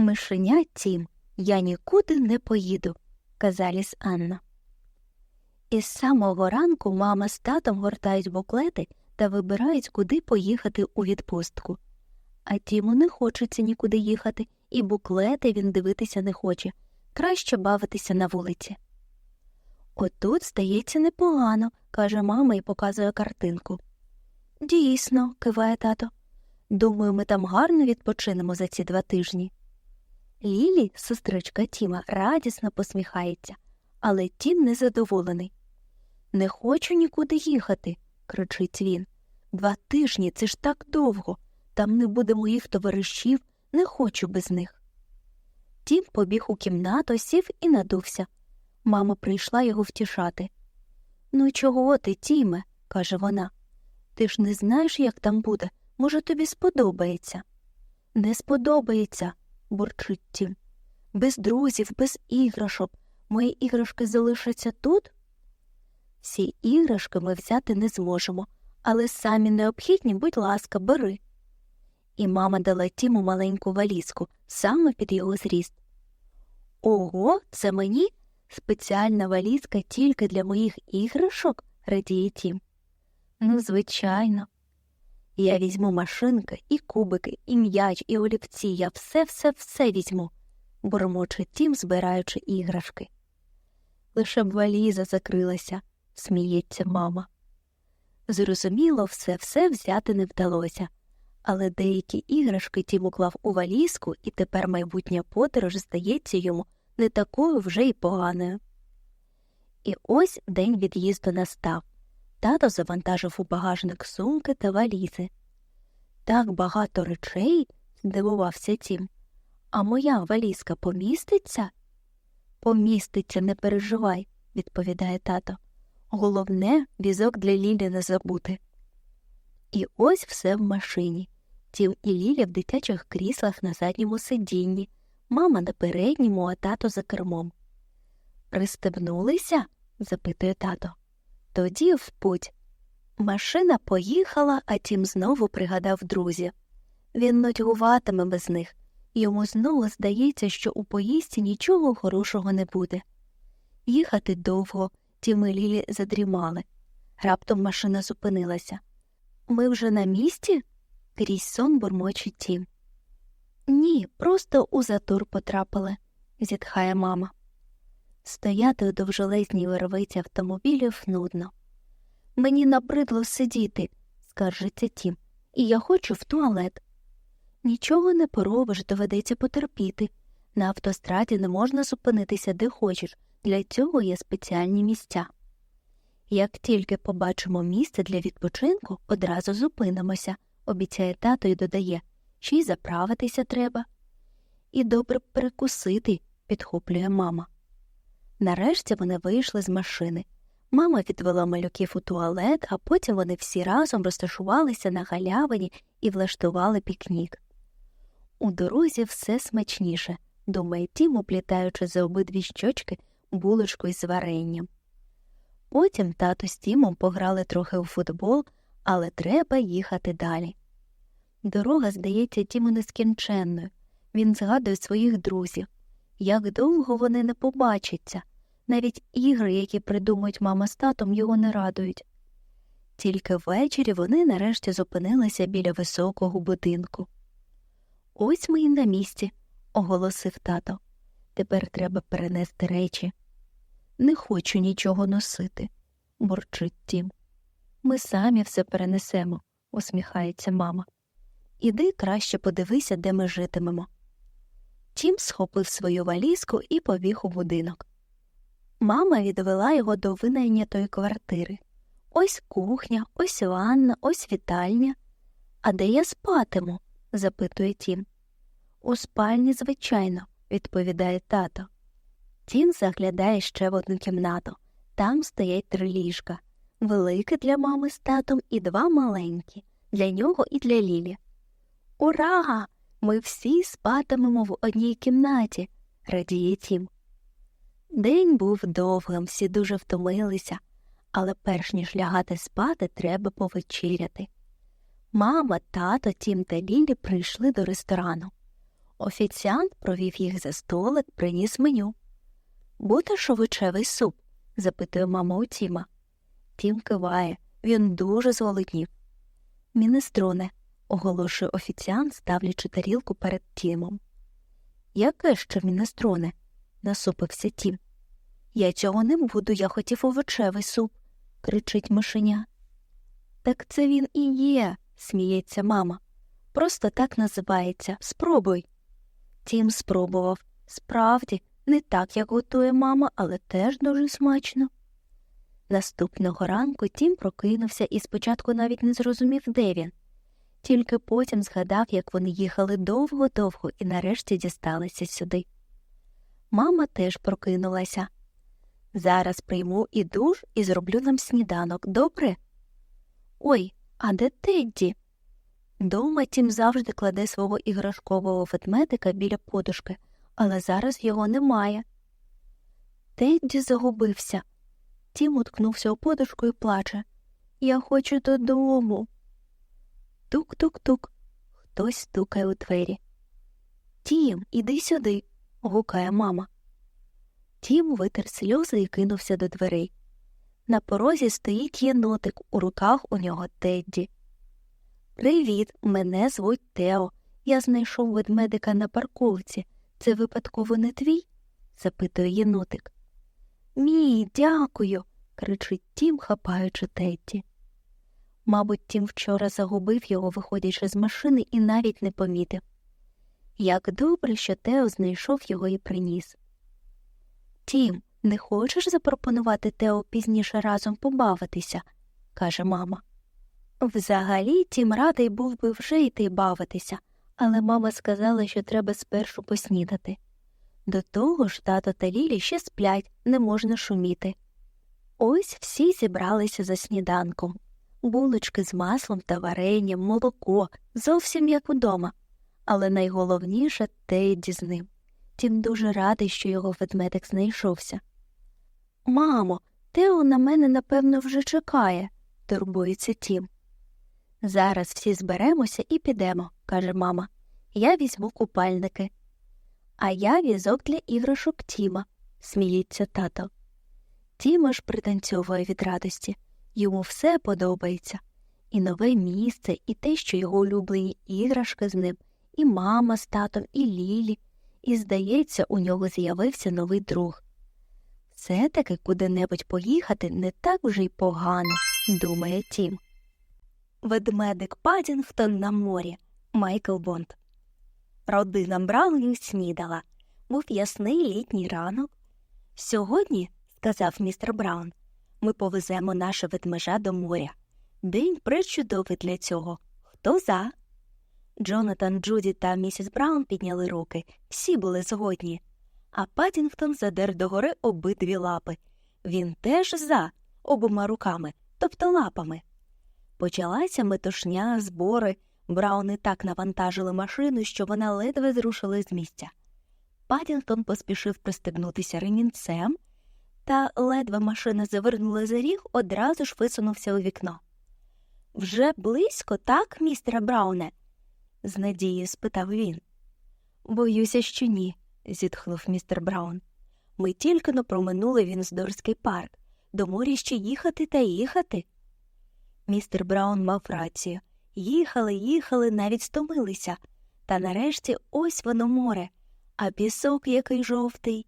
Мишеня тім, я нікуди не поїду, казаліс Анна. Із самого ранку мама з татом гортають буклети та вибирають, куди поїхати у відпустку. А Тіму не хочеться нікуди їхати, і буклети він дивитися не хоче. Краще бавитися на вулиці. Отут стається непогано, каже мама і показує картинку. Дійсно, киває тато. Думаю, ми там гарно відпочинемо за ці два тижні. Лілі, сестричка Тіма, радісно посміхається, але Тім незадоволений. Не хочу нікуди їхати, кричить він. Два тижні це ж так довго. Там не буде моїх товаришів, не хочу без них. Тім побіг у кімнату, сів і надувся. Мама прийшла його втішати. Ну, чого ти, Тіме? каже вона. Ти ж не знаєш, як там буде. Може, тобі сподобається. Не сподобається, бурчить Тім. Без друзів, без іграшок. Мої іграшки залишаться тут? Всі іграшки ми взяти не зможемо, але самі необхідні, будь ласка, бери. І мама дала Тіму маленьку валізку саме під його зріст. Ого, це мені спеціальна валізка тільки для моїх іграшок, радіє Тім. Ну, звичайно. Я візьму машинки і кубики, і м'яч, і олівці, я все все все візьму, бурмоче Тім, збираючи іграшки. Лише б валіза закрилася, сміється мама. Зрозуміло, все все взяти не вдалося, але деякі іграшки Тім уклав у валізку, і тепер майбутня подорож здається йому не такою вже й поганою. І ось день від'їзду настав. Тато завантажив у багажник сумки та валізи. Так багато речей, здивувався Тім. А моя валізка поміститься? Поміститься, не переживай, відповідає тато. Головне, візок для Лілі не забути. І ось все в машині. Тім і Ліля в дитячих кріслах на задньому сидінні, мама на передньому, а тато за кермом. Пристебнулися? запитує тато. Тоді в путь. Машина поїхала, а тім знову пригадав друзів. Він нудьгуватиме без них, йому знову здається, що у поїздці нічого хорошого не буде. Їхати довго, тім і Лілі задрімали. Раптом машина зупинилася. Ми вже на місці? крізь сон бурмочить тім. Ні, просто у затур потрапили, зітхає мама. Стояти у довжелезній вервиці автомобілів нудно. Мені набридло сидіти, скаржиться тім, і я хочу в туалет. Нічого не поробиш, доведеться потерпіти. На автостраді не можна зупинитися де хочеш, для цього є спеціальні місця. Як тільки побачимо місце для відпочинку, одразу зупинимося, обіцяє тато і додає, ще й заправитися треба. І добре перекусити, підхоплює мама. Нарешті вони вийшли з машини. Мама відвела малюків у туалет, а потім вони всі разом розташувалися на галявині і влаштували пікнік. У дорозі все смачніше, думає Тім, уплітаючи за обидві щочки булочку із варенням. Потім тато з Тімом пограли трохи у футбол, але треба їхати далі. Дорога здається Тіму нескінченною. Він згадує своїх друзів. Як довго вони не побачаться, навіть ігри, які придумують мама з татом, його не радують. Тільки ввечері вони нарешті зупинилися біля високого будинку. Ось ми і на місці, оголосив тато. Тепер треба перенести речі. Не хочу нічого носити, бурчить Тім. Ми самі все перенесемо, усміхається мама. Іди краще подивися, де ми житимемо. Тім схопив свою валізку і побіг у будинок. Мама відвела його до винайнятої квартири. Ось кухня, ось ванна, ось вітальня. А де я спатиму? запитує Тім. У спальні, звичайно, відповідає тато. Тім заглядає ще в одну кімнату. Там стоять три ліжка велике для мами з татом і два маленькі для нього і для Лілі. Ура! Ми всі спатимемо в одній кімнаті, радіє Тім. День був довгим, всі дуже втомилися, але перш ніж лягати спати, треба повечеряти. Мама, тато, Тім та Лілі прийшли до ресторану. Офіціант провів їх за столик, приніс меню. Будеш овочевий суп? запитує мама у Тіма. Тім киває, він дуже зголоднів. Мінестроне, оголошує офіціант, ставлячи тарілку перед Тімом. Яке ще мінестроне? Насупився Тім. Я цього не буду, я хотів овочевий суп, кричить мишеня. Так це він і є, сміється мама. Просто так називається. Спробуй. Тім спробував. Справді, не так, як готує мама, але теж дуже смачно. Наступного ранку Тім прокинувся і спочатку навіть не зрозумів, де він. Тільки потім згадав, як вони їхали довго-довго і нарешті дісталися сюди. Мама теж прокинулася. Зараз прийму і душ і зроблю нам сніданок, добре? Ой, а де Тедді? Дома Тім завжди кладе свого іграшкового ведмедика біля подушки, але зараз його немає. Тедді загубився. Тім уткнувся у подушку і плаче. Я хочу додому. Тук-тук-тук. Хтось стукає у двері. Тім, іди сюди, гукає мама. Тім витер сльози і кинувся до дверей. На порозі стоїть єнотик, у руках у нього Тедді. Привіт, мене звуть Тео. Я знайшов ведмедика на парковці. Це випадково не твій? запитує єнотик. Мій, дякую. кричить Тім, хапаючи Тедді. Мабуть, Тім вчора загубив його, виходячи з машини, і навіть не помітив. Як добре, що Тео знайшов його і приніс. Тім, не хочеш запропонувати Тео пізніше разом побавитися? каже мама. Взагалі, Тім радий був би вже йти бавитися, але мама сказала, що треба спершу поснідати. До того ж тато та Лілі ще сплять, не можна шуміти. Ось всі зібралися за сніданком булочки з маслом та варенням, молоко, зовсім як удома. Але найголовніше Тедді з ним. Тім дуже радий, що його ведмедик знайшовся. Мамо, Тео на мене, напевно, вже чекає, турбується Тім. Зараз всі зберемося і підемо, каже мама. Я візьму купальники. А я візок для іграшок Тіма, сміється тато. Тіма ж пританцьовує від радості. Йому все подобається і нове місце, і те, що його улюблені іграшки з ним, і мама з татом, і Лілі, і, здається, у нього з'явився новий друг. Все таки куди-небудь поїхати не так вже й погано, думає Тім. Ведмедик Падінгтон на морі Майкл Бонд. Родина Браунів снідала. Був ясний літній ранок. Сьогодні, сказав містер Браун, ми повеземо наше ведмежа до моря. День причудовий для цього. Хто за? Джонатан, Джуді та місіс Браун підняли руки, всі були згодні. А Падінгтон задер догори обидві лапи. Він теж за обома руками, тобто лапами. Почалася метушня, збори. Брауни так навантажили машину, що вона ледве зрушила з місця. Падінгтон поспішив пристебнутися ремінцем, та ледве машина завернула за ріг, одразу ж висунувся у вікно. Вже близько, так, містере Брауне? З надією спитав він. Боюся, що ні, зітхнув містер Браун. Ми тільки но проминули Вінздорський парк. До моря ще їхати та їхати. Містер Браун мав рацію. Їхали, їхали, навіть стомилися. Та нарешті ось воно море, а пісок який жовтий.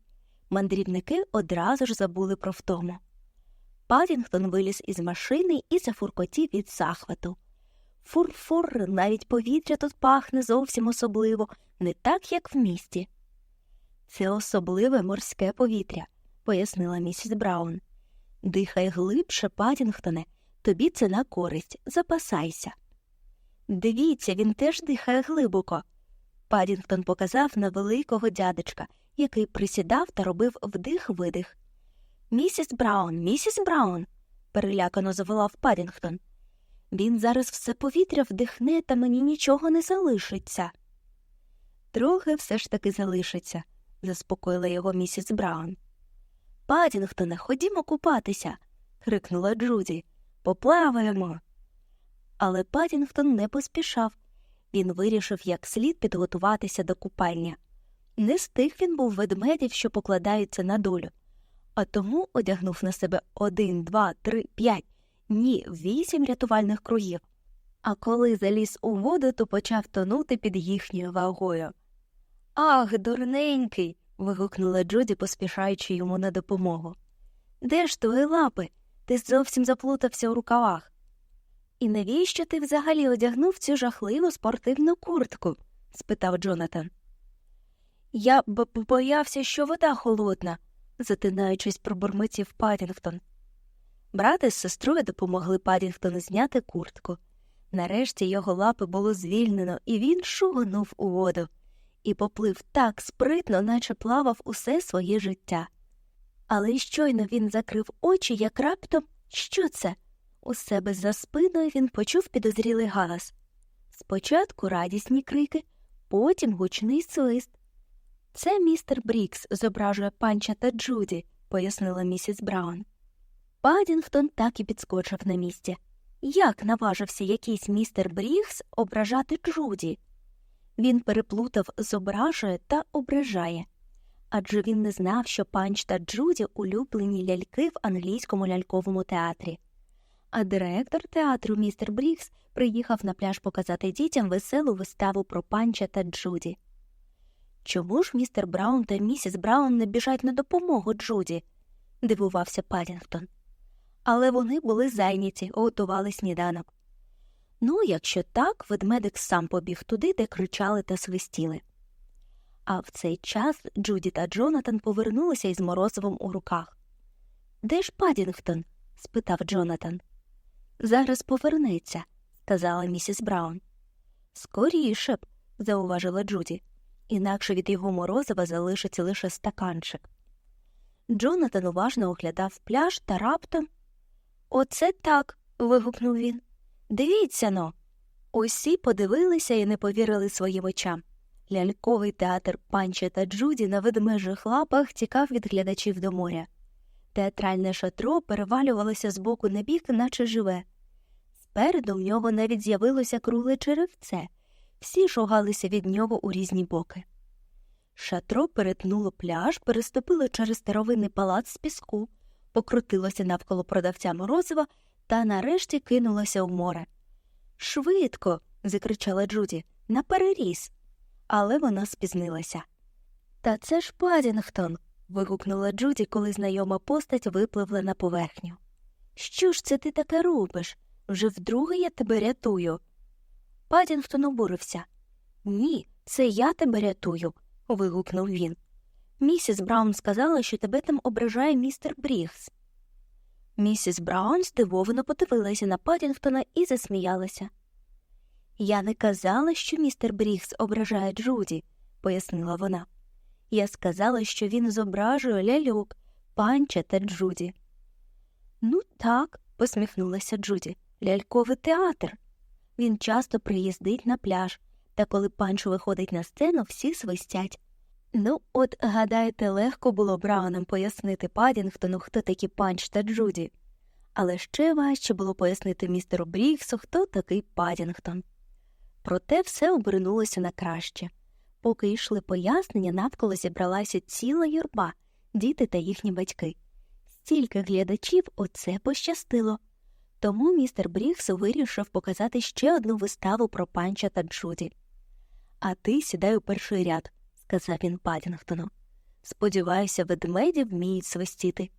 Мандрівники одразу ж забули про втому. Падінгтон виліз із машини і зафуркотів від захвату. Фур-фур, навіть повітря тут пахне зовсім особливо, не так, як в місті. Це особливе морське повітря, пояснила місіс Браун. Дихай глибше, Падінгтоне, тобі це на користь, запасайся. Дивіться, він теж дихає глибоко. Падінгтон показав на великого дядечка, який присідав та робив вдих-видих. Місіс Браун, місіс Браун, перелякано заволав Падінгтон. Він зараз все повітря вдихне, та мені нічого не залишиться. Трохи все ж таки залишиться, заспокоїла його місіс Браун. Падінгтоне, ходімо купатися. крикнула Джуді. Поплаваємо. Але Падінгтон не поспішав. Він вирішив як слід підготуватися до купання. Не з тих він був ведмедів, що покладаються на долю, а тому одягнув на себе один, два, три, п'ять, ні, вісім рятувальних кругів. А коли заліз у воду, то почав тонути під їхньою вагою. Ах, дурненький. вигукнула Джуді, поспішаючи йому на допомогу. Де ж твої лапи? Ти зовсім заплутався у рукавах. І навіщо ти взагалі одягнув цю жахливу спортивну куртку? спитав Джонатан. Я б боявся, що вода холодна, затинаючись, пробурмотів Падінгтон. Брати з сестрою допомогли Падінгтону зняти куртку. Нарешті його лапи було звільнено, і він шугнув у воду і поплив так спритно, наче плавав усе своє життя. Але щойно він закрив очі, як раптом що це? У себе за спиною він почув підозрілий галас. Спочатку радісні крики, потім гучний свист. Це містер Брікс зображує панча та Джуді, пояснила місіс Браун. Падінгтон так і підскочив на місці. Як наважився якийсь містер Брікс ображати Джуді? Він переплутав зображує та ображає. Адже він не знав, що панч та Джуді улюблені ляльки в англійському ляльковому театрі. А директор театру містер Брікс приїхав на пляж показати дітям веселу виставу про панча та Джуді. Чому ж містер Браун та місіс Браун не біжать на допомогу Джуді? дивувався Падінгтон. Але вони були зайняті, готували сніданок. Ну, якщо так, ведмедик сам побіг туди, де кричали та свистіли. А в цей час Джуді та Джонатан повернулися із морозивом у руках. Де ж Падінгтон? спитав Джонатан. Зараз повернеться, сказала місіс Браун. Скоріше б, зауважила Джуді, інакше від його морозива залишиться лише стаканчик. Джонатан уважно оглядав пляж та раптом. Оце так. вигукнув він. Дивіться но. Усі подивилися і не повірили своїм очам. Ляльковий театр панча та Джуді на ведмежих лапах тікав від глядачів до моря. Театральне шатро перевалювалося з боку на бік, наче живе. Спереду в нього навіть з'явилося кругле черевце, всі шугалися від нього у різні боки. Шатро перетнуло пляж, переступило через старовинний палац з піску, покрутилося навколо продавця морозива та нарешті кинулося в море. Швидко. закричала Джуді, на переріз. Але вона спізнилася. Та це ж Падінгтон. вигукнула Джуді, коли знайома постать випливла на поверхню. Що ж це ти таке робиш? Вже вдруге я тебе рятую. Падінгтон обурився. Ні, це я тебе рятую. вигукнув він. Місіс Браун сказала, що тебе там ображає містер Брігс. Місіс Браун здивовано подивилася на Падінгтона і засміялася. Я не казала, що містер Брігс ображає Джуді, пояснила вона. Я сказала, що він зображує ляльок, панча та Джуді. Ну, так, посміхнулася Джуді, ляльковий театр. Він часто приїздить на пляж, та коли панч виходить на сцену, всі свистять. Ну, от, гадаєте, легко було Браунам пояснити Падінгтону, хто такі панч та Джуді, але ще важче було пояснити містеру Бріксу, хто такий Падінгтон. Проте все обернулося на краще. Поки йшли пояснення, навколо зібралася ціла юрба, діти та їхні батьки. Стільки глядачів оце пощастило. Тому містер Брікс вирішив показати ще одну виставу про панча та Джуді. А ти сідай у перший ряд сказав він Падінгтону. Сподіваюся, ведмеді вміють свистіти.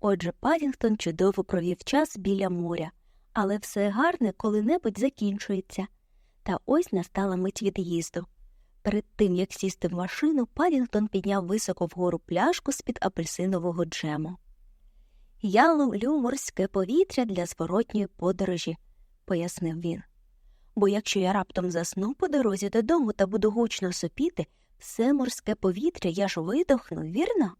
Отже, Падінгтон чудово провів час біля моря, але все гарне коли-небудь закінчується. Та ось настала мить від'їзду. Перед тим, як сісти в машину, Падінгтон підняв високо вгору пляшку з під апельсинового джему. Я ловлю морське повітря для зворотньої подорожі, пояснив він. Бо якщо я раптом засну по дорозі додому та буду гучно сопіти, все морське повітря я ж видохну, вірно?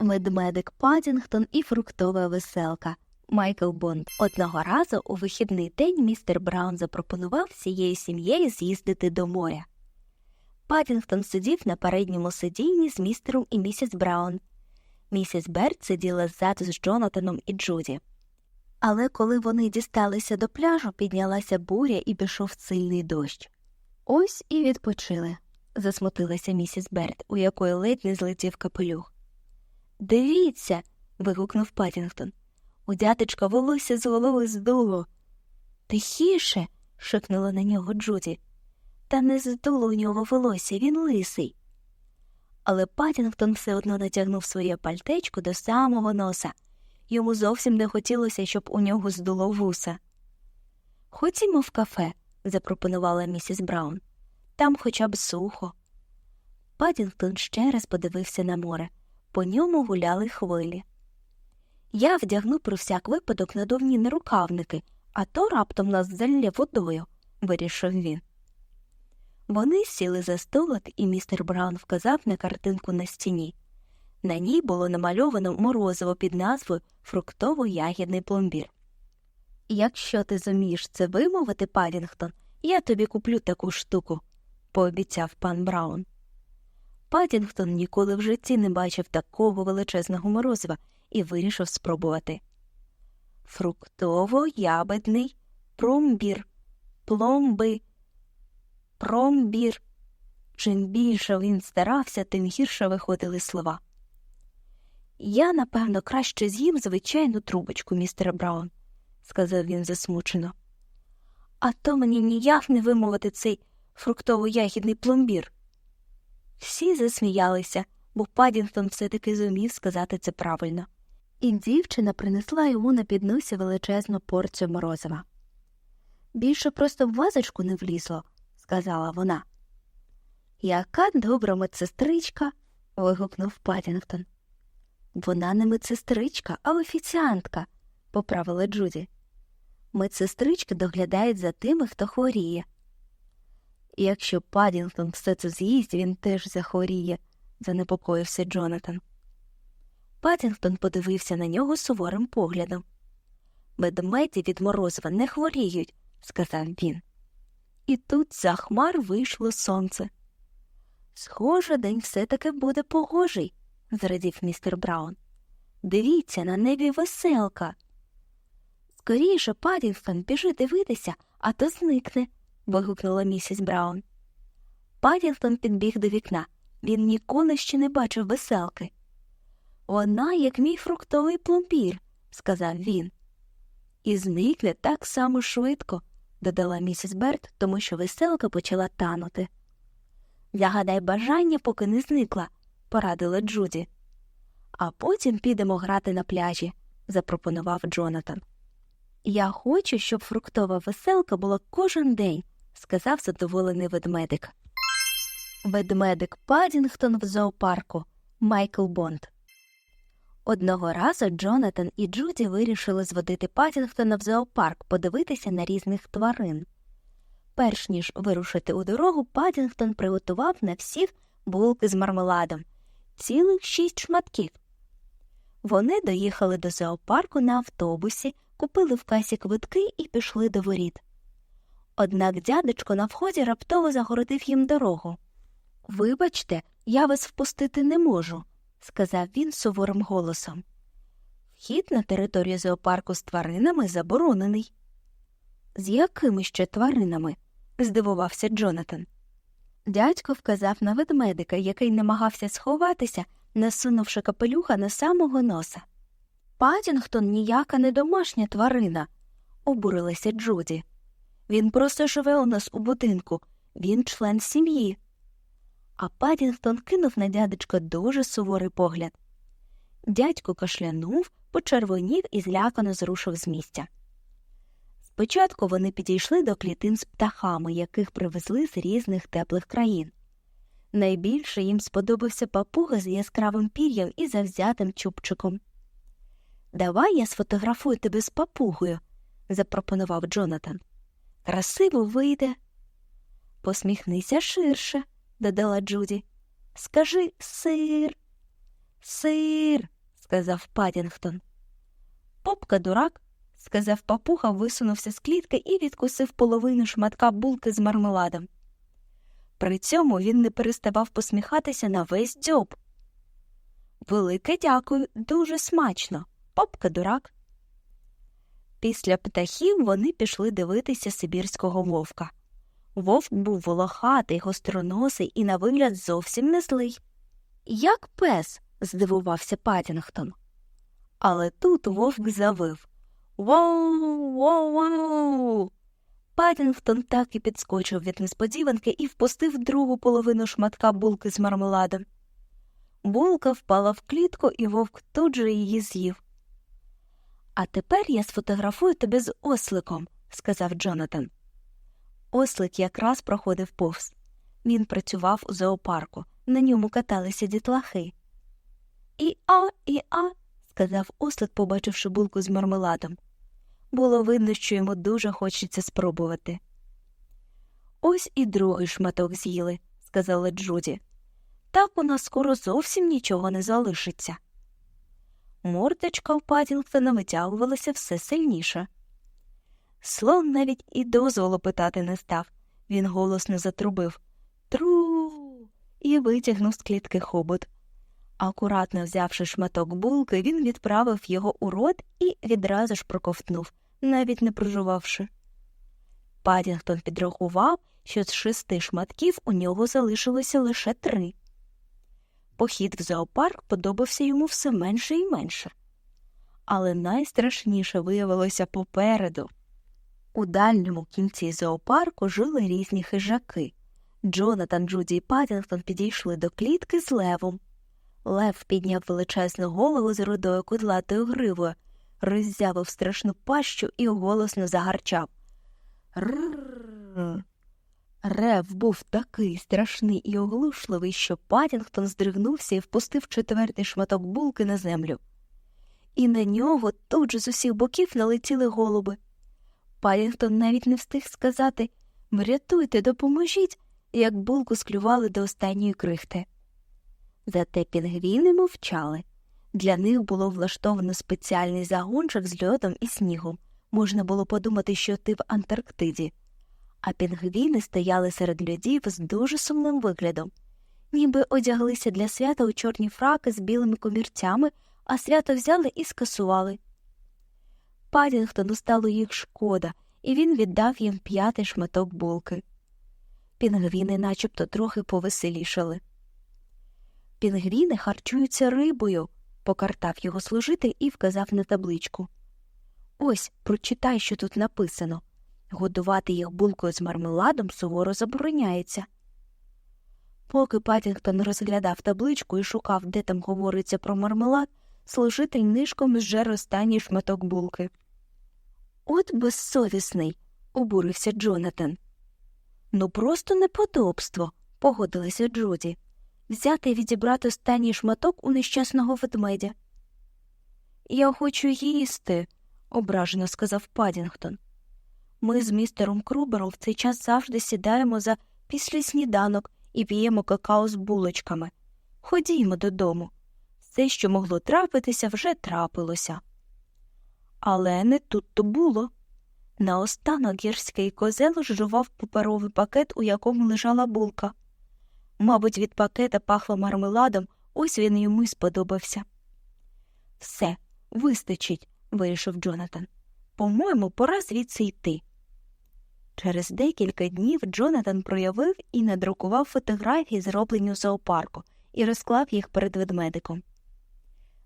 Медмедик Падінгтон і фруктова веселка. Майкл Бонд. Одного разу у вихідний день містер Браун запропонував всією сім'єю з'їздити до моря. Падінгтон сидів на передньому сидінні з містером і місіс Браун. Місіс Берт сиділа ззаду з Джонатаном і Джуді. Але коли вони дісталися до пляжу, піднялася буря і пішов сильний дощ. Ось і відпочили, засмутилася місіс Берт, у якої ледь не злетів капелюх. Дивіться. вигукнув Паттінгтон. У дятечка волосся з голови здуло. Тихіше. шикнула на нього Джуді. Та не здуло у нього волосся, він лисий. Але Паттінгтон все одно натягнув своє пальтечко до самого носа. Йому зовсім не хотілося, щоб у нього здуло вуса. Ходімо в кафе, запропонувала місіс Браун. Там хоча б сухо. Падінгтон ще раз подивився на море. По ньому гуляли хвилі. Я вдягну про всяк випадок надувні нарукавники, а то раптом нас залє водою, вирішив він. Вони сіли за столик, і містер Браун вказав на картинку на стіні. На ній було намальовано морозиво під назвою Фруктово-ягідний пломбір. Якщо ти зумієш це вимовити, Падінгтон, я тобі куплю таку штуку, пообіцяв пан Браун. Падінгтон ніколи в житті не бачив такого величезного морозива і вирішив спробувати. Фруктово-ябедний промбір, пломби, промбір. Чим більше він старався, тим гірше виходили слова. Я, напевно, краще з'їм звичайну трубочку, містер Браун, сказав він засмучено. А то мені ніяк не вимовити цей фруктово-ягідний пломбір. Всі засміялися, бо Падінгтон все таки зумів сказати це правильно, і дівчина принесла йому на підносі величезну порцію морозива. Більше просто в вазочку не влізло, сказала вона. Яка добра медсестричка. вигукнув Падінгтон. Вона не медсестричка, а офіціантка, поправила Джуді. Медсестрички доглядають за тими, хто хворіє. Якщо Падінгтон все це з'їсть, він теж захворіє, занепокоївся Джонатан. Падінгтон подивився на нього суворим поглядом. Медмеді від морозива не хворіють, сказав він. І тут за хмар вийшло сонце. Схоже, день все таки буде погожий, зрадів містер Браун. Дивіться, на небі веселка. Скоріше, Падінгтон, біжи дивитися, а то зникне, вигукнула місіс Браун. Падінгтон підбіг до вікна. Він ніколи ще не бачив веселки. Вона, як мій фруктовий пломбір, сказав він. І зникне так само швидко, додала місіс Берт, тому що веселка почала танути. Загадай бажання, поки не зникла, порадила Джуді. А потім підемо грати на пляжі, запропонував Джонатан. Я хочу, щоб фруктова веселка була кожен день, сказав задоволений ведмедик. Ведмедик Падінгтон в зоопарку Майкл Бонд. Одного разу Джонатан і Джуді вирішили зводити Падінгтона в зоопарк подивитися на різних тварин. Перш ніж вирушити у дорогу, Падінгтон приготував на всіх булки з мармеладом цілих шість шматків. Вони доїхали до зоопарку на автобусі, купили в касі квитки і пішли до воріт. Однак дядечко на вході раптово загородив їм дорогу. Вибачте, я вас впустити не можу, сказав він суворим голосом. Вхід на територію зоопарку з тваринами заборонений. З якими ще тваринами? здивувався Джонатан. Дядько вказав на ведмедика, який намагався сховатися, насунувши капелюха на самого носа. Падінгтон ніяка не домашня тварина, обурилася Джуді. Він просто живе у нас у будинку, він член сім'ї. А Падінгтон кинув на дядечка дуже суворий погляд. Дядько кашлянув, почервонів і злякано зрушив з місця. Спочатку вони підійшли до клітин з птахами, яких привезли з різних теплих країн. Найбільше їм сподобався папуга з яскравим пір'ям і завзятим чубчиком. Давай я сфотографую тебе з папугою, запропонував Джонатан. Красиво вийде. Посміхнися ширше, додала Джуді. Скажи сир. Сир, сказав Падінгтон. Попка дурак, сказав папуга, висунувся з клітки і відкусив половину шматка булки з мармеладом. При цьому він не переставав посміхатися на весь дзьоб. Велике дякую, дуже смачно. Попка дурак. Після птахів вони пішли дивитися сибірського вовка. Вовк був волохатий, гостроносий і на вигляд зовсім не злий. Як пес, здивувався Паттінгтон. Але тут вовк завив. Воу, воу, воу. Паттінгтон так і підскочив від несподіванки і впустив другу половину шматка булки з мармеладом. Булка впала в клітку, і вовк тут же її з'їв. А тепер я сфотографую тебе з осликом, сказав Джонатан. Ослик якраз проходив повз. Він працював у зоопарку, на ньому каталися дітлахи. І-а, і-а, сказав ослик, побачивши булку з мармеладом. Було видно, що йому дуже хочеться спробувати. Ось і другий шматок з'їли, сказала Джуді. Так у нас скоро зовсім нічого не залишиться. Мордочка у Падінгтона витягувалася все сильніше. Слон навіть і дозволу питати не став. Він голосно затрубив Тру. і витягнув з клітки хобот. Акуратно взявши шматок булки, він відправив його у рот і відразу ж проковтнув, навіть не прожувавши. Падінгтон підрахував, що з шести шматків у нього залишилося лише три. Похід в зоопарк подобався йому все менше і менше. Але найстрашніше виявилося попереду. У дальньому кінці зоопарку жили різні хижаки. Джонатан, Джуді і Падінгтон підійшли до клітки з левом. Лев підняв величезну голову з рудою кудлатою гривою, роззявив страшну пащу і голосно загарчав. Рррр. Рев був такий страшний і оглушливий, що Паттінгтон здригнувся і впустив четвертий шматок булки на землю. І на нього тут же з усіх боків налетіли голуби. Паттінгтон навіть не встиг сказати Врятуйте, допоможіть, як булку склювали до останньої крихти. Зате пінгвіни мовчали. Для них було влаштовано спеціальний загончик з льодом і снігом. Можна було подумати, що ти в Антарктиді. А пінгвіни стояли серед льодів з дуже сумним виглядом, ніби одяглися для свята у чорні фраки з білими комірцями, а свято взяли і скасували. Падінгтону стало їх шкода, і він віддав їм п'ятий шматок булки. Пінгвіни начебто трохи повеселішали. Пінгвіни харчуються рибою, покартав його служитель і вказав на табличку. Ось, прочитай, що тут написано. Годувати їх булкою з мармеладом суворо забороняється. Поки Паттінгтон розглядав табличку і шукав, де там говориться про мармелад, служитель нишком зжер останній шматок булки. От безсовісний, обурився Джонатан. Ну, просто неподобство, погодилася Джуді. Взяти і відібрати останній шматок у нещасного ведмедя. Я хочу їсти, ображено сказав Падінгтон. Ми з містером Крубером в цей час завжди сідаємо за після сніданок і п'ємо какао з булочками. Ходімо додому. Все, що могло трапитися, вже трапилося. Але не тут то було. Наостанок гірський козел жував паперовий пакет, у якому лежала булка. Мабуть, від пакета пахло мармеладом, ось він йому й сподобався. Все, вистачить, вирішив Джонатан. По-моєму, пора звідси йти. Через декілька днів Джонатан проявив і надрукував фотографії, зроблені у зоопарку, і розклав їх перед ведмедиком.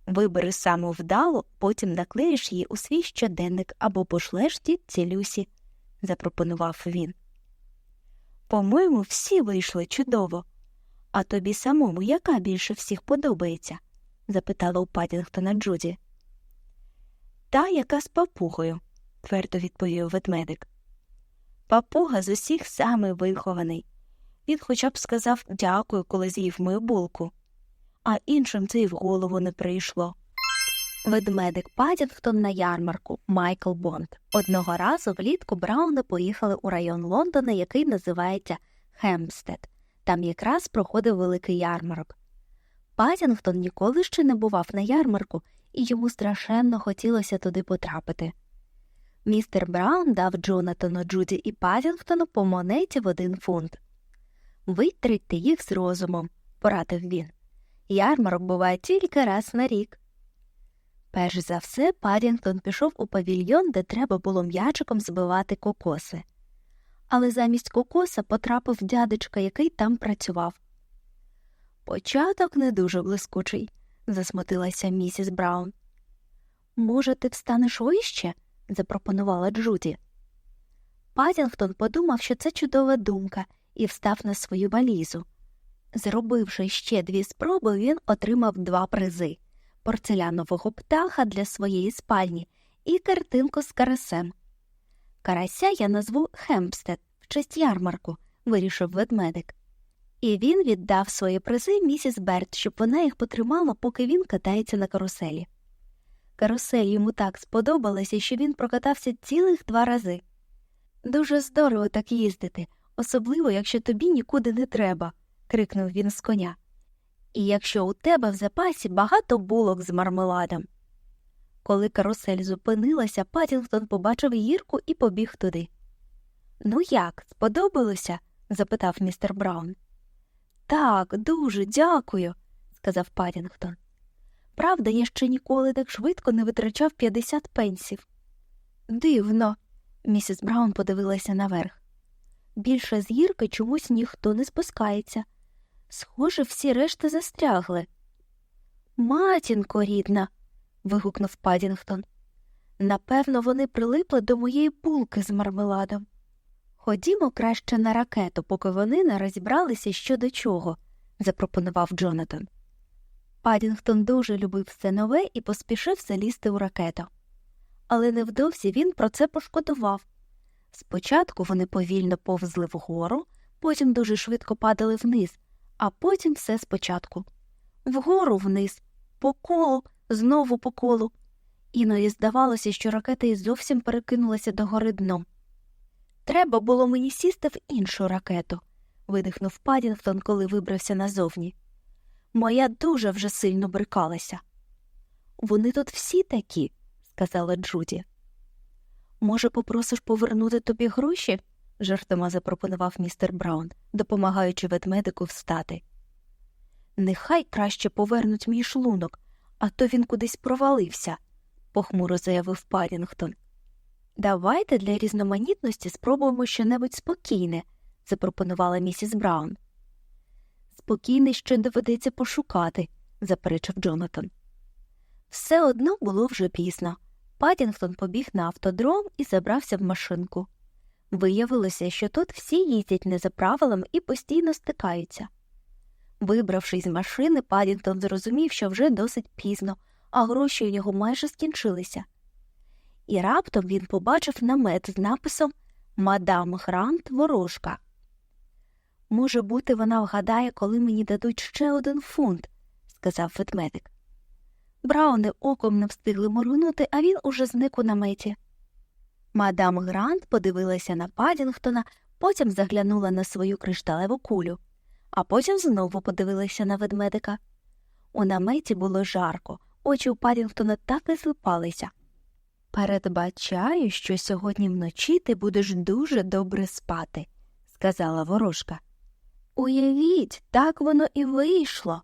Вибери саму вдалу, потім наклеїш її у свій щоденник або пошлеш тітці Люсі, запропонував він. По-моєму, всі вийшли чудово. А тобі самому яка більше всіх подобається? запитала у Падінгтона Джуді. Та, яка з папугою, твердо відповів ведмедик. Папуга з усіх самий вихований. Він хоча б сказав дякую, коли з'їв мою булку, а іншим це й в голову не прийшло. Ведмедик Падінгтон на ярмарку Майкл Бонд. Одного разу влітку Брауни поїхали у район Лондона, який називається Хемстед. Там якраз проходив великий ярмарок. Падінгтон ніколи ще не бував на ярмарку, і йому страшенно хотілося туди потрапити. Містер Браун дав Джонатану, Джуді і Падінгтону по монеті в один фунт. Витратьте їх з розумом, порадив він. Ярмарок буває тільки раз на рік. Перш за все, Падінгтон пішов у павільйон, де треба було м'ячиком збивати кокоси. Але замість кокоса потрапив дядечка, який там працював. Початок не дуже блискучий, засмутилася місіс Браун. Може, ти встанеш вище? Запропонувала Джуді. Падінгтон подумав, що це чудова думка, і встав на свою валізу. Зробивши ще дві спроби, він отримав два призи порцелянового птаха для своєї спальні і картинку з карасем. Карася я назву Хемпстед в честь ярмарку, вирішив ведмедик. І він віддав свої призи місіс Берт, щоб вона їх потримала, поки він катається на каруселі. Карусель йому так сподобалася, що він прокатався цілих два рази. Дуже здорово так їздити, особливо, якщо тобі нікуди не треба, крикнув він з коня. І якщо у тебе в запасі багато булок з мармеладом. Коли карусель зупинилася, Паттінгтон побачив гірку і побіг туди. Ну як, сподобалося? запитав містер Браун. Так, дуже дякую, сказав Падінгтон. Правда, я ще ніколи так швидко не витрачав 50 пенсів. Дивно, місіс Браун подивилася наверх. Більше з гірки чомусь ніхто не спускається. Схоже, всі решти застрягли. Матінко рідна. вигукнув Падінгтон. Напевно, вони прилипли до моєї булки з мармеладом. Ходімо краще на ракету, поки вони не розібралися що до чого, запропонував Джонатан. Падінгтон дуже любив все нове і поспішив залізти у ракету. Але невдовзі він про це пошкодував. Спочатку вони повільно повзли вгору, потім дуже швидко падали вниз, а потім все спочатку. Вгору вниз, по колу, знову по колу. Іноді здавалося, що ракета й зовсім перекинулася до гори дном. Треба було мені сісти в іншу ракету, видихнув Падінгтон, коли вибрався назовні. Моя дуже вже сильно брикалася. Вони тут всі такі, сказала Джуді. Може, попросиш повернути тобі гроші? жартома запропонував містер Браун, допомагаючи ведмедику встати. Нехай краще повернуть мій шлунок, а то він кудись провалився, похмуро заявив Парінгтон. Давайте для різноманітності спробуємо щонебудь спокійне, запропонувала місіс Браун. Спокійне ще доведеться пошукати, заперечив Джонатан. Все одно було вже пізно. Падінгтон побіг на автодром і забрався в машинку. Виявилося, що тут всі їздять не за правилами і постійно стикаються. Вибравшись з машини, Падінгтон зрозумів, що вже досить пізно, а гроші у нього майже скінчилися. І раптом він побачив намет з написом Мадам Грант ворожка. Може бути, вона вгадає, коли мені дадуть ще один фунт, сказав ведмедик. Брауни оком не встигли моргнути, а він уже зник у наметі. Мадам Грант подивилася на Падінгтона, потім заглянула на свою кришталеву кулю, а потім знову подивилася на ведмедика. У наметі було жарко, очі у Падінгтона так і злипалися. Передбачаю, що сьогодні вночі ти будеш дуже добре спати, сказала ворожка. Уявіть, так воно і вийшло.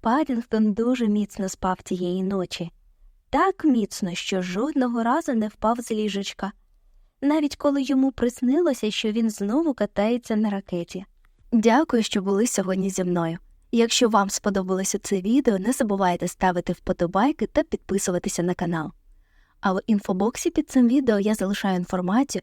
Падінгтон дуже міцно спав тієї ночі, так міцно, що жодного разу не впав з ліжечка, навіть коли йому приснилося, що він знову катається на ракеті. Дякую, що були сьогодні зі мною. Якщо вам сподобалося це відео, не забувайте ставити вподобайки та підписуватися на канал. А в інфобоксі під цим відео я залишаю інформацію,